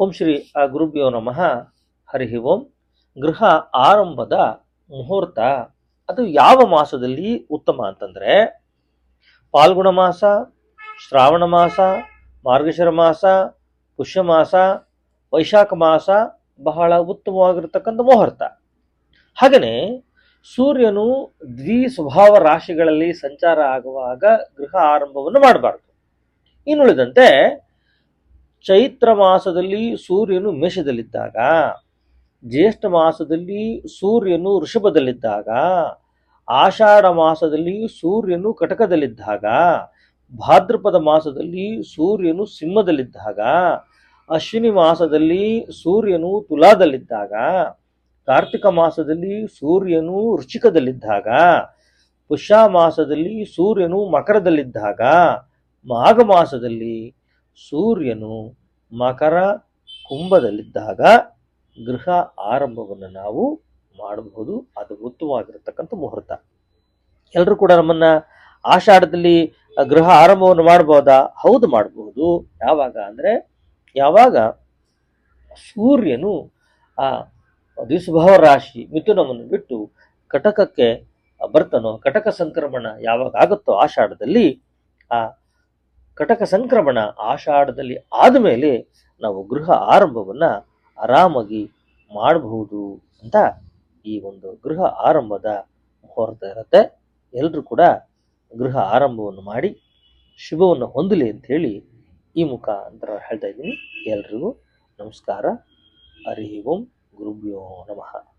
ಓಂ ಶ್ರೀ, ಆ, ಗುರುಭ್ಯೋ ನಮಃ. ಹರಿ ಓಂ. ಗೃಹ ಆರಂಭದ ಮುಹೂರ್ತ, ಅದು ಯಾವ ಮಾಸದಲ್ಲಿ ಉತ್ತಮ ಅಂತಂದರೆ, ಪಾಲ್ಗುಣ ಮಾಸ, ಶ್ರಾವಣ ಮಾಸ, ಮಾರ್ಗಶಿರ ಮಾಸ, ಪುಷ್ಯ ಮಾಸ, ವೈಶಾಖ ಮಾಸ, ಬಹಳ ಉತ್ತಮವಾಗಿರತಕ್ಕಂಥ ಮುಹೂರ್ತ. ಹಾಗೆಯೇ ಸೂರ್ಯನು ದ್ವಿ ಸ್ವಭಾವ ರಾಶಿಗಳಲ್ಲಿ ಸಂಚಾರ ಆಗುವಾಗ ಗೃಹ ಆರಂಭವನ್ನು ಮಾಡಬಾರ್ದು. ಇನ್ನುಳಿದಂತೆ ಚೈತ್ರ ಮಾಸದಲ್ಲಿ ಸೂರ್ಯನು ಮೇಷದಲ್ಲಿದ್ದಾಗ, ಜ್ಯೇಷ್ಠ ಮಾಸದಲ್ಲಿ ಸೂರ್ಯನು ಋಷಭದಲ್ಲಿದ್ದಾಗ ಆಷಾಢ ಮಾಸದಲ್ಲಿ ಸೂರ್ಯನು ಕಟಕದಲ್ಲಿದ್ದಾಗ, ಭಾದ್ರಪದ ಮಾಸದಲ್ಲಿ ಸೂರ್ಯನು ಸಿಂಹದಲ್ಲಿದ್ದಾಗ, ಅಶ್ವಿನಿ ಮಾಸದಲ್ಲಿ ಸೂರ್ಯನು ತುಲಾದಲ್ಲಿದ್ದಾಗ, ಕಾರ್ತಿಕ ಮಾಸದಲ್ಲಿ ಸೂರ್ಯನು ವೃಶ್ಚಿಕದಲ್ಲಿದ್ದಾಗ, ಪುಷ್ಯ ಮಾಸದಲ್ಲಿ ಸೂರ್ಯನು ಮಕರದಲ್ಲಿದ್ದಾಗ, ಮಾಘ ಮಾಸದಲ್ಲಿ ಸೂರ್ಯನು ಮಕರ ಕುಂಭದಲ್ಲಿದ್ದಾಗ ಗೃಹ ಆರಂಭವನ್ನು ನಾವು ಮಾಡಬಹುದು. ಅದು ಉತ್ತಮವಾಗಿರತಕ್ಕಂಥ ಮುಹೂರ್ತ. ಎಲ್ಲರೂ ಕೂಡ ನಮ್ಮನ್ನ ಆಷಾಢದಲ್ಲಿ ಗೃಹ ಆರಂಭವನ್ನು ಮಾಡಬಹುದಾ? ಹೌದು, ಮಾಡಬಹುದು. ಯಾವಾಗ ಅಂದ್ರೆ, ಯಾವಾಗ ಸೂರ್ಯನು ಆ ದ್ವಿಸ್ಭಾವ ರಾಶಿ ಮಿಥುನವನ್ನು ಬಿಟ್ಟು ಕಟಕಕ್ಕೆ ಬರ್ತಾನೋ, ಕಟಕ ಸಂಕ್ರಮಣ ಯಾವಾಗ ಆಗುತ್ತೋ ಆಷಾಢದಲ್ಲಿ ಆ ಕಟಕ ಸಂಕ್ರಮಣ ಆಷಾಢದಲ್ಲಿ ಆದಮೇಲೆ ನಾವು ಗೃಹ ಆರಂಭವನ್ನು ಆರಾಮಾಗಿ ಮಾಡಬಹುದು ಅಂತ ಈ ಒಂದು ಗೃಹ ಆರಂಭದ ಮುಹೂರ್ತ ಇರುತ್ತೆ. ಎಲ್ಲರೂ ಕೂಡ ಗೃಹ ಆರಂಭವನ್ನು ಮಾಡಿ ಶುಭವನ್ನು ಹೊಂದಲಿ ಅಂತ ಹೇಳಿ ಈ ಮುಖಾಂತರ ಹೇಳ್ತಾ ಇದ್ದೀನಿ. ಎಲ್ರಿಗೂ ನಮಸ್ಕಾರ. ಹರಿ ಓಂ, ಗುರುಭ್ಯೋ ನಮಃ.